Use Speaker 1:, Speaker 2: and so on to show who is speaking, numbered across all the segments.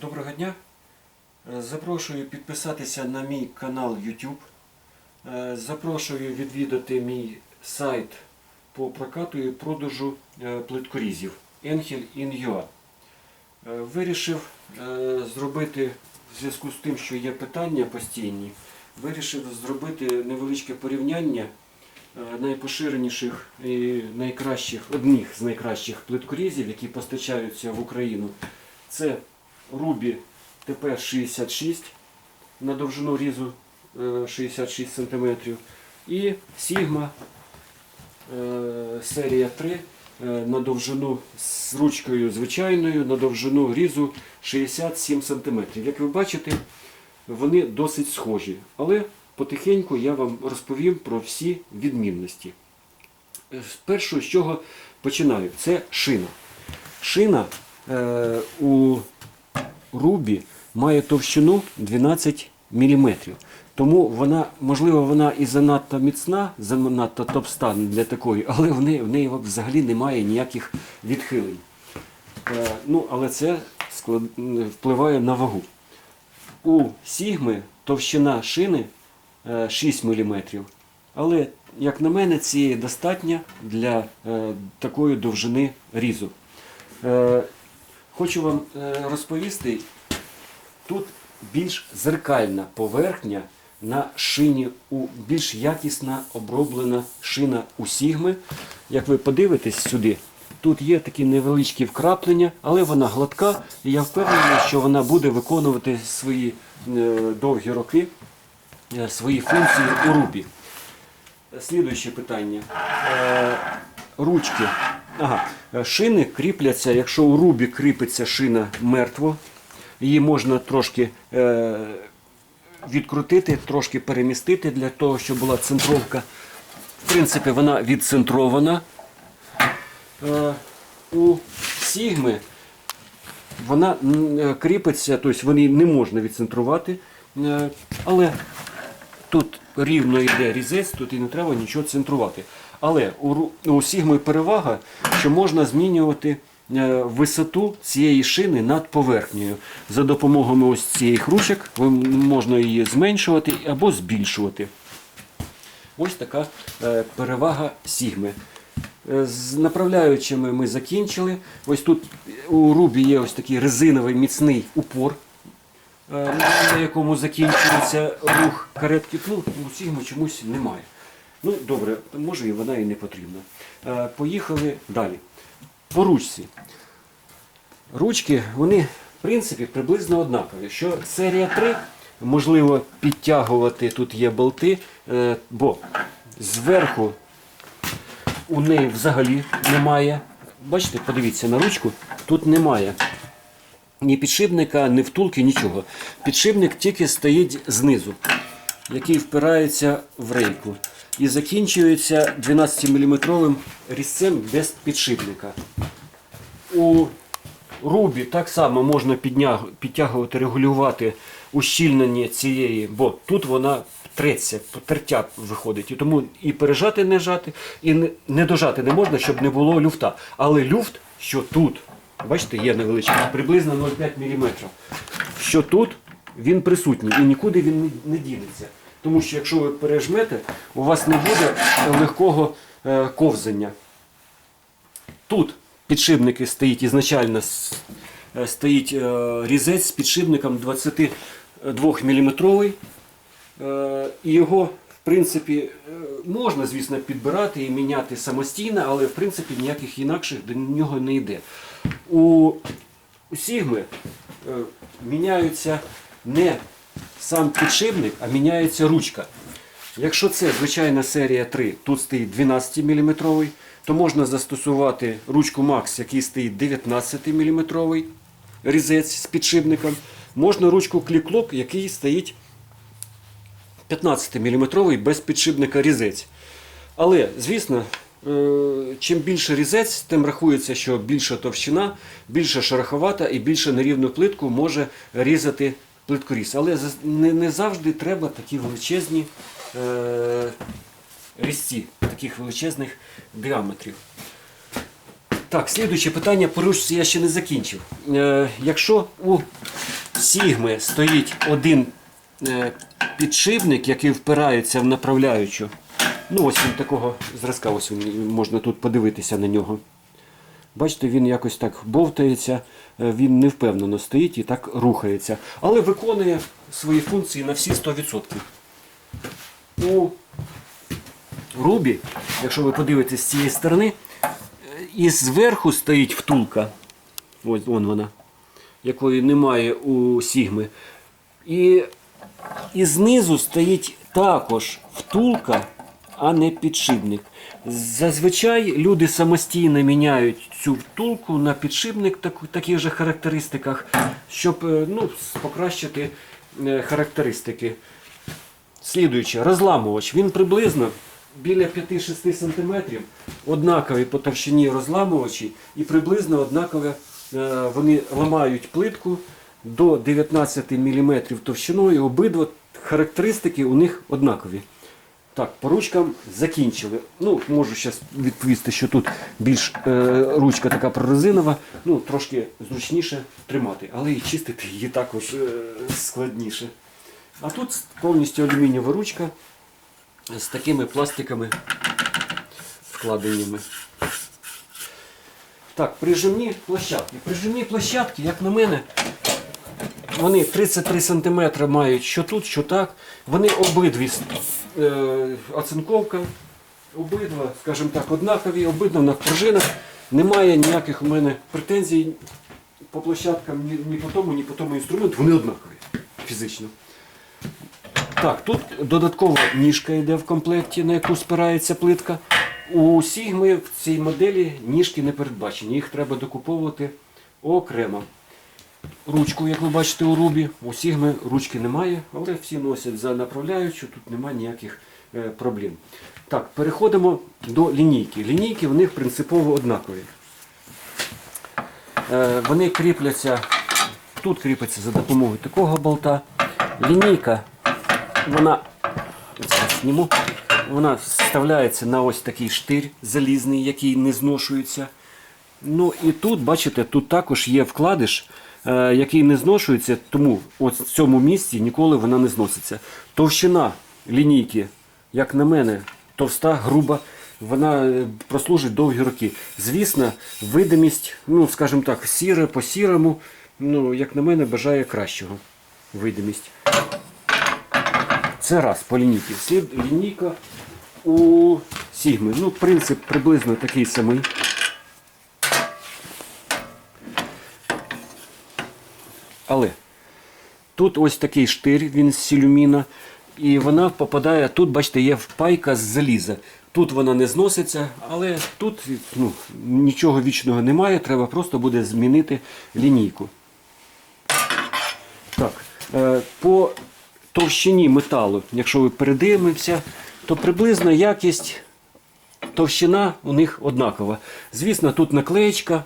Speaker 1: Доброго дня. Е, Запрошую підписатися на мій канал YouTube. Е, Запрошую відвідати мій сайт по прокату і продажу е, плиткорізів Angel in Е, Вирішив зробити в зв'язку з тим, що є питання постійні, вирішив зробити невеличке порівняння найпоширеніших і найкращих, одних з найкращих плиткорізів, які постачаються в Україну. Це Рубі ТП-66 на довжину різу е, 66 см і Sigma е, серія 3 е, на довжину з ручкою звичайною, на довжину різу 67 см. Як ви бачите, вони досить схожі, але потихеньку я вам розповім про всі відмінності. Е, Спершу з чого починаю? Це шина. Шина е, у Рубі має товщину 12 мм. Тому вона, можливо, вона і занадто міцна, занадто топстан для такої, але в неї, в неї взагалі немає ніяких відхилень. Е, ну, але це склад, впливає на вагу. У Сігми товщина шини е, 6 мм. Але, як на мене, цієї достатньо для е, такої довжини різу. Е, Хочу вам е, розповісти, тут більш зеркальна поверхня на шині, у більш якісна оброблена шина у Сігми. Як ви подивитесь сюди, тут є такі невеличкі вкраплення, але вона гладка, і я впевнений, що вона буде виконувати свої е, довгі роки, е, свої функції у рубі. Слідуюче питання. Ручки. Ага. Е, Шини кріпляться, якщо у рубі кріпиться шина мертво, її можна трошки е, відкрутити, трошки перемістити для того, щоб була центровка. В принципі, вона відцентрована. Е, у Сігми вона кріпиться, тобто вони не можна відцентрувати, але тут рівно йде різець, тут і не треба нічого центрувати. Але у, Сігми перевага, що можна змінювати е, висоту цієї шини над поверхнею. За допомогою ось цих ручок можна її зменшувати або збільшувати. Ось така е, перевага Сігми. Е, З направляючими ми закінчили. Ось тут у Рубі є ось такий резиновий міцний упор, на якому закінчується рух каретки. Ну, у Сігми чомусь немає. Ну, добре, може і вона і не потрібна. Е, Поїхали далі. По ручці. Ручки, вони, в принципі, приблизно однакові. Що серія 3, можливо, підтягувати, тут є болти, е, бо зверху у неї взагалі немає. Бачите, подивіться на ручку, тут немає ні підшипника, ні втулки, нічого. Підшипник тільки стоїть знизу, який впирається в рейку. І закінчується 12-мм різцем без підшипника. У рубі так само можна підтягувати, регулювати ущільнення цієї, бо тут вона треться, тертя виходить. І тому і пережати не жати, і не, дожати не можна, щоб не було люфта. Але люфт, що тут, бачите, є невеличкий, приблизно 0,5 мм. Що тут, він присутній і нікуди він не, не дінеться. Тому що якщо ви пережмете, у вас не буде легкого е, ковзання. Тут підшипники стоїть ізначально е, стоїть е, різець з підшипником 22 мм. І його, в принципі, можна, звісно, підбирати і міняти самостійно, але в принципі ніяких інакших до нього не йде. У, Сігми міняються не сам підшипник, а міняється ручка. Якщо це звичайна серія 3, тут стоїть 12 мм, то можна застосувати ручку Max, який стоїть 19 мм різець з підшипником. Можна ручку клік-лок, який стоїть 15 мм без підшипника різець. Але, звісно, е, чим більше різець, тим рахується, що більша товщина, більша шероховата і більше нерівну плитку може різати плиткоріз. Але не, не завжди треба такі величезні е, різці, таких величезних діаметрів. Так, слідуюче питання по ручці я ще не закінчив. Е, якщо у Сігми стоїть один е, підшипник, який впирається в направляючу, ну ось він такого зразка, ось він, можна тут подивитися на нього. Бачите, він якось так бовтається, він невпевнено стоїть і так рухається. Але виконує свої функції на всі 100%. У Рубі, якщо ви подивитесь з цієї сторони, е, і зверху стоїть втулка. Ось вон вона, якої немає у Сігми. І, і знизу стоїть також втулка, а не підшипник. Зазвичай люди самостійно міняють цю втулку на підшипник так, таких же характеристиках, щоб е, ну, покращити е, характеристики. Слідуюче, розламувач. Він приблизно біля 5-6 см, однакові по товщині розламувачі і приблизно однакові е, вони ламають плитку до 19 мм товщиною. Обидва характеристики у них однакові. Так, по ручкам закінчили. Ну, можу зараз відповісти, що тут більш е, ручка така прорезинова, ну, трошки зручніше тримати, але і чистити її також е, складніше. А тут повністю алюмінієва ручка з такими пластиками вкладеннями. Так, прижимні площадки. Прижимні площадки, як на мене, вони 33 см мають що тут, що так. Вони обидві е, оцинковка, обидва, скажімо так, однакові, обидва на пружинах. Немає ніяких у мене претензій по площадкам ні, ні по тому, ні по тому інструменту. Вони однакові фізично. Так, тут додаткова ніжка йде в комплекті, на яку спирається плитка. У Сігми в цій моделі ніжки не передбачені, їх треба докуповувати окремо. Ручку, як ви бачите, у рубі, у Сігми ручки немає, але всі носять за направляючу, тут немає ніяких е, проблем. Так, переходимо до лінійки. Лінійки в них принципово однакові. Е, вони кріпляться, тут кріпиться за допомогою такого болта. Лінійка вона зніму, вона вставляється на ось такий штир залізний, який не зношується. Ну і тут, бачите, тут також є вкладиш, який не зношується, тому от в цьому місці ніколи вона не зноситься. Товщина лінійки, як на мене, товста, груба, вона е, прослужить довгі роки. Звісно, видимість, ну, скажімо так, сіре по сірому, ну, як на мене, бажає кращого видимість. Це раз по лінійці. Слід лінійка у Сігми. Ну, принцип приблизно такий самий. Але тут ось такий штир, він з сілюміна, і вона попадає, тут, бачите, є впайка з заліза. Тут вона не зноситься, але тут ну, нічого вічного немає, треба просто буде змінити лінійку. Так, е, по товщині металу, якщо ви передивимося, то приблизно якість товщина у них однакова. Звісно, тут наклеєчка,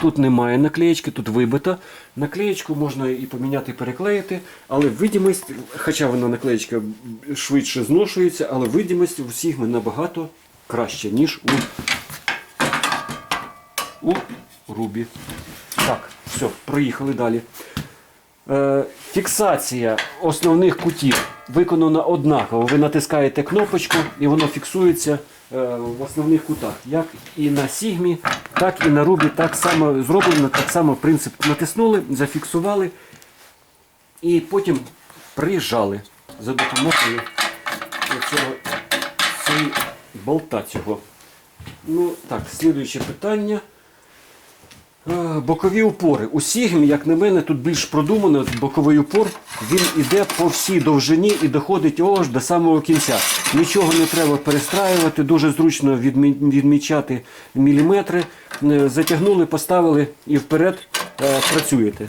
Speaker 1: тут немає наклеєчки, тут вибита. Наклеєчку можна і поміняти, переклеїти, але видимість, хоча вона наклеєчка швидше зношується, але видимість у всіх набагато краще, ніж у, у Рубі. Так, все, проїхали далі. Е, Фіксація основних кутів виконана однаково. Ви натискаєте кнопочку і воно фіксується в основних кутах. Як і на Сігмі, так і на Рубі. Так само зроблено, так само принцип натиснули, зафіксували і потім прижали за допомогою цього, цього болта цього. Ну так, слідуюче питання. Е, Бокові упори. У Сігмі, як на мене, тут більш продумано боковий упор. Він іде по всій довжині і доходить аж до самого кінця. Нічого не треба перестраювати, дуже зручно відмічати міліметри. Е, Затягнули, поставили і вперед е, працюєте.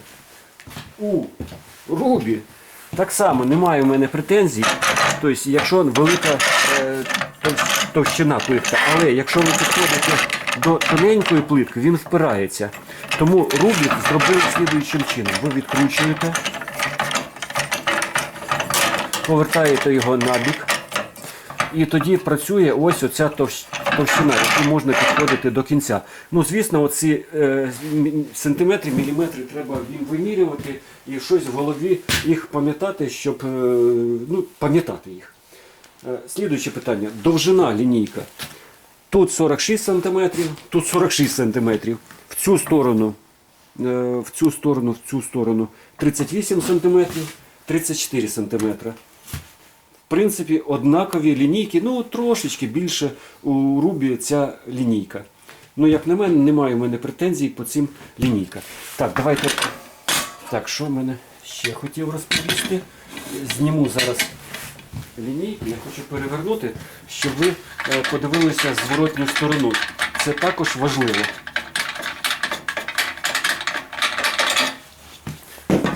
Speaker 1: У Рубі так само немає у мене претензій. Тобто, якщо велика товщина плитка, але якщо ви підходите до тоненької плитки, він впирається. Тому Рубік зробив слідуючим чином. Ви відкручуєте, повертаєте його на бік, і тоді працює ось оця товщина, яку можна підходити до кінця. Ну, звісно, оці е, сантиметри, міліметри треба їм вимірювати і щось в голові їх пам'ятати, щоб е, ну, пам'ятати їх. Е, Слідуюче питання. Довжина лінійка. Тут 46 см, тут 46 см. В цю сторону, е, в цю сторону, в цю сторону 38 см, 34 см. В принципі, однакові лінійки, ну трошечки більше у рубі ця лінійка. Ну, як на мене, немає в мене претензій по цим лінійкам. Так, давайте. Так, що в мене ще хотів розповісти? Зніму зараз лінійки, я хочу перевернути, щоб ви е, подивилися зворотню сторону. Це також важливо.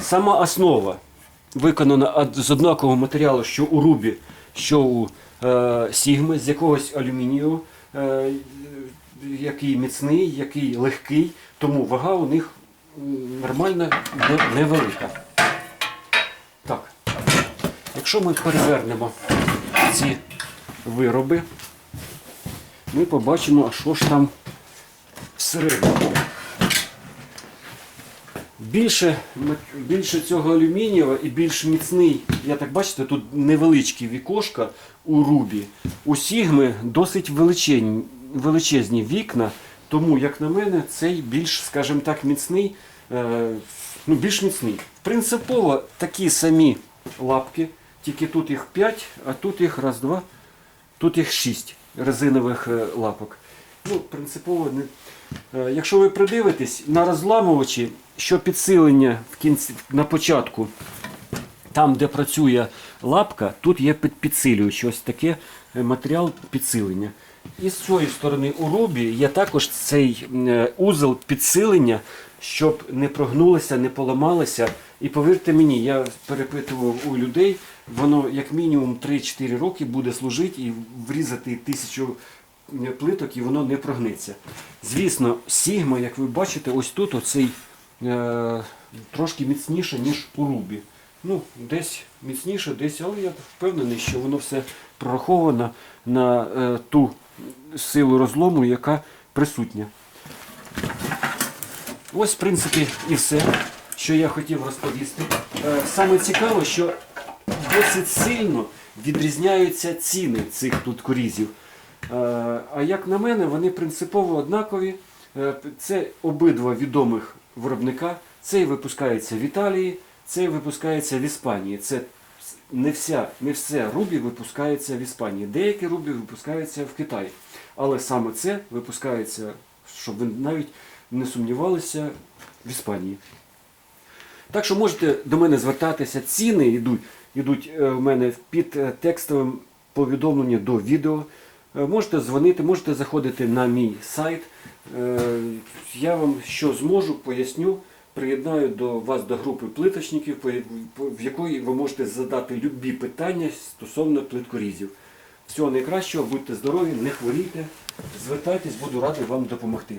Speaker 1: Сама основа виконана з однакового матеріалу, що у рубі, що у е, сігми, з якогось алюмінію, е, який міцний, який легкий, тому вага у них нормальна, не- невелика. Якщо ми перевернемо ці вироби, ми побачимо, а що ж там всередині. Більше, більше цього алюмінієва і більш міцний, я так бачите, тут невеличкі вікошка у рубі. У Сігми досить величезні, величезні вікна, тому, як на мене, цей більш, скажімо так, міцний, е, ну, більш міцний. Принципово такі самі лапки, тільки тут їх 5, а тут їх раз, два, тут їх 6 резинових е, лапок. Ну, принципово не. Е, Якщо ви придивитесь на розламувачі, що підсилення в кінці, на початку, там, де працює лапка, тут є під- підсилювач, ось таке е, матеріал підсилення. І з цієї сторони у рубі є також цей узел підсилення, щоб не прогнулося, не поламалося. І повірте мені, я перепитував у людей, воно як мінімум 3-4 роки буде служити і врізати тисячу е, плиток і воно не прогнеться. Звісно, Сігма, як ви бачите, ось тут оцей е, трошки міцніше, ніж у рубі. Ну, десь міцніше, десь, але я впевнений, що воно все прораховано на е, ту силу розлому, яка присутня. Ось, в принципі, і все, що я хотів розповісти. Е, Саме цікаво, що досить сильно відрізняються ціни цих плиткорізів. Е, А як на мене, вони принципово однакові. Е, Це обидва відомих виробника. Цей випускається в Італії, цей випускається в Іспанії. Це не, вся, не все рубі випускається в Іспанії. Деякі рубі випускаються в Китаї. Але саме це випускається, щоб ви навіть не сумнівалися, в Іспанії. Так що можете до мене звертатися. Ціни йдуть, йдуть е, в мене під е, текстовим повідомленням до відео. Е, Можете дзвонити, можете заходити на мій сайт. Я вам що зможу, поясню. Приєднаю до вас до групи плиточників, в якої ви можете задати любі питання стосовно плиткорізів. Всього найкращого, будьте здорові, не хворійте, звертайтесь, буду радий вам допомогти.